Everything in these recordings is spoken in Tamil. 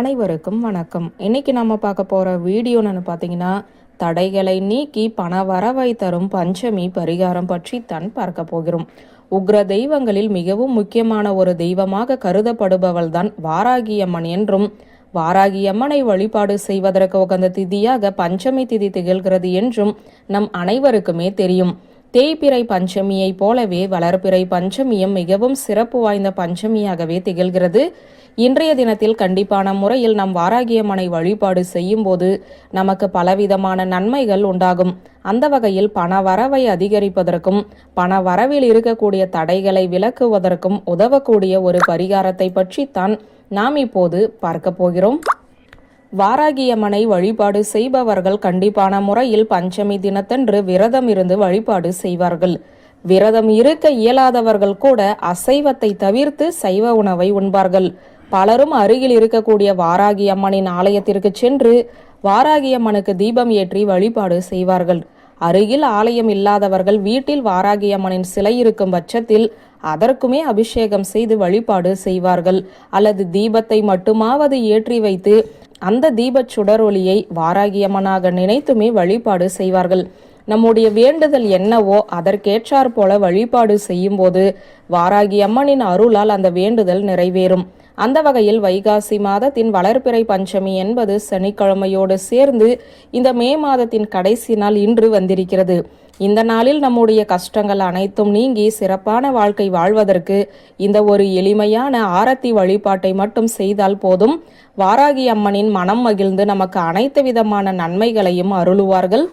அனைவருக்கும் வணக்கம். இன்னைக்கு நம்ம பார்க்க போகிற வீடியோன்னு பார்த்தீங்கன்னா தடைகளை நீக்கி பண வரவை தரும் பஞ்சமி பரிகாரம் பற்றி தான் பார்க்க போகிறோம். உக்ர தெய்வங்களில் மிகவும் முக்கியமான ஒரு தெய்வமாக கருதப்படுபவள் தான் வாராகியம்மன் என்றும் வாராகியம்மனை வழிபாடு செய்வதற்கு உகந்த திதியாக பஞ்சமி திதி திகழ்கிறது என்றும் நம் அனைவருக்குமே தெரியும். தேய்பிறை பஞ்சமியைப் போலவே வளர்பிறை பஞ்சமியும் மிகவும் சிறப்பு வாய்ந்த பஞ்சமியாகவே திகழ்கிறது. இன்றைய தினத்தில் கண்டிப்பான முறையில் நம் வாராகியம்மனை வழிபாடு செய்யும்போது நமக்கு பலவிதமான நன்மைகள் உண்டாகும். அந்த வகையில் பண வரவை அதிகரிப்பதற்கும் பண வரவில் இருக்கக்கூடிய தடைகளை விலக்குவதற்கும் உதவக்கூடிய ஒரு பரிகாரத்தை பற்றித்தான் நாம் இப்போது பார்க்க போகிறோம். வாராகியம்மனை வழிபாடு செய்பவர்கள் கண்டிப்பான முறையில் பஞ்சமி தினத்தன்று விரதம் இருந்து வழிபாடு செய்வார்கள். விரதம் இருக்க இயலாதவர்கள் கூட அசைவத்தை தவிர்த்து சைவ உணவை உண்பார்கள். பலரும் அருகில் இருக்கக்கூடிய வாராகி அம்மனின் ஆலயத்திற்கு சென்று வாராகி அம்மனுக்கு தீபம் ஏற்றி வழிபாடு செய்வார்கள். அருகில் ஆலயம் இல்லாதவர்கள் வீட்டில் வாராகி அம்மனின் சிலை இருக்கும் பட்சத்தில் அதற்குமே அபிஷேகம் செய்து வழிபாடு செய்வார்கள். அல்லது தீபத்தை மட்டுமாவது ஏற்றி வைத்து அந்த தீபச் சுடரொளியை வாராகியம்மனாக நினைத்துமே வழிபாடு செய்வார்கள். நம்முடைய வேண்டுதல் என்னவோ அதற்கேற்றாற் போல வழிபாடு செய்யும்போது வாராகி அம்மனின் அருளால் அந்த வேண்டுதல் நிறைவேறும். அந்த வகையில் வைகாசி மாதத்தின் வளர்பிறை பஞ்சமி என்பது சனிக்கிழமையோடு சேர்ந்து இந்த மே மாதத்தின் கடைசி நாள் இன்று வந்திருக்கிறது. இந்த நாளில் நம்முடைய கஷ்டங்கள் அனைத்தும் நீங்கி சிறப்பான வாழ்க்கை வாழ்வதற்கு இந்த ஒரு எளிமையான ஆரத்தி வழிபாட்டை மட்டும் செய்தால் போதும். வாராகி அம்மனின் மனம் மகிழ்ந்து நமக்கு அனைத்து விதமான நன்மைகளையும் அருளுவார்கள்.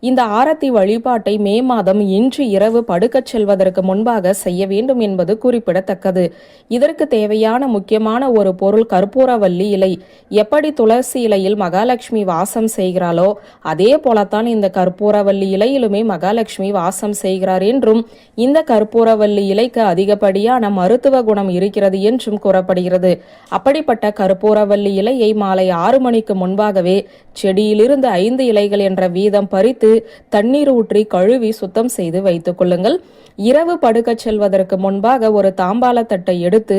இந்த ஆரத்தி வழிபாட்டை மே மாதம் இன்று இரவு படுக்கச் செல்வதற்கு முன்பாக செய்ய வேண்டும் என்பது குறிப்பிடத்தக்கது. இதற்கு தேவையான முக்கியமான ஒரு பொருள் கற்பூரவல்லி இலை. எப்படி துளசி இலையில் மகாலட்சுமி வாசம் செய்கிறாளோ அதே போலத்தான் இந்த கற்பூரவல்லி இலையிலுமே மகாலட்சுமி வாசம் செய்கிறார் என்றும் இந்த கற்பூரவல்லி இலைக்கு அதிகப்படியான மருத்துவ குணம் இருக்கிறது என்றும் கூறப்படுகிறது. அப்படிப்பட்ட கற்பூரவல்லி இலையை மாலை ஆறு மணிக்கு முன்பாகவே செடியிலிருந்து ஐந்து இலைகள் என்ற வீதம் பறி துடைத்து தண்ணீர் ஊற்றி கழுவி சுத்தம் செய்து வைத்துக் கொள்ளுங்கள். இரவு படுக்கச் செல்வதற்கு முன்பாக ஒரு தாம்பால தட்டை எடுத்து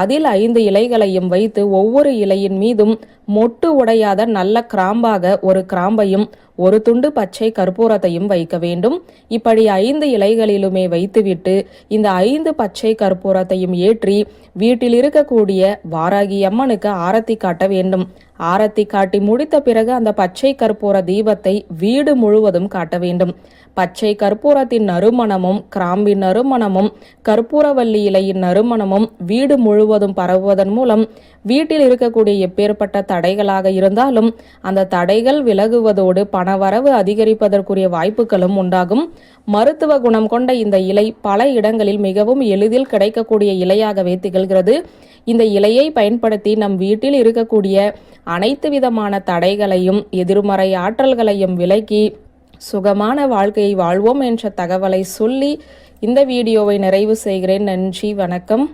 அதில் ஐந்து இலைகளையும் வைத்து ஒவ்வொரு இலையின் மீதும் மொட்டு உடையாத நல்ல கிராம்பாக ஒரு கிராம்பையும் ஒரு துண்டு பச்சை கற்பூரத்தையும் வைக்க வேண்டும். இப்படி ஐந்து இலைகளிலுமே வைத்துவிட்டு இந்த ஐந்து பச்சை கற்பூரத்தையும் ஏற்றி வீட்டில் இருக்கக்கூடிய வாராகி அம்மனுக்கு ஆரத்தி காட்ட வேண்டும். ஆரத்தி காட்டி முடித்த பிறகு அந்த பச்சை கற்பூர தீபத்தை வீடு முழுவதும் காட்ட வேண்டும். பச்சை கற்பூரத்தின் நறுமணமும் கிராம்பின் நறுமணமும் கற்பூரவல்லி இலையின் நறுமணமும் வீடு முழுவதும் பரவுவதன் மூலம் வீட்டில் இருக்கக்கூடிய எப்பேற்பட்ட தடைகளாக இருந்தாலும் அந்த தடைகள் விலகுவதோடு பணவரவு அதிகரிப்பதற்குரிய வாய்ப்புகளும் உண்டாகும். மருத்துவ குணம் கொண்ட இந்த இலை பல இடங்களில் மிகவும் எளிதில் கிடைக்கக்கூடிய இலையாகவே திகழ்கிறது. இந்த இலையை பயன்படுத்தி நம் வீட்டில் இருக்கக்கூடிய அனைத்து விதமான தடைகளையும் எதிர்மறை ஆற்றல்களையும் விலக்கி சுகமான வாழ்க்கையை வாழ்வோம் என்ற தகவலை சொல்லி இந்த வீடியோவை நிறைவு செய்கிறேன். நன்றி வணக்கம்.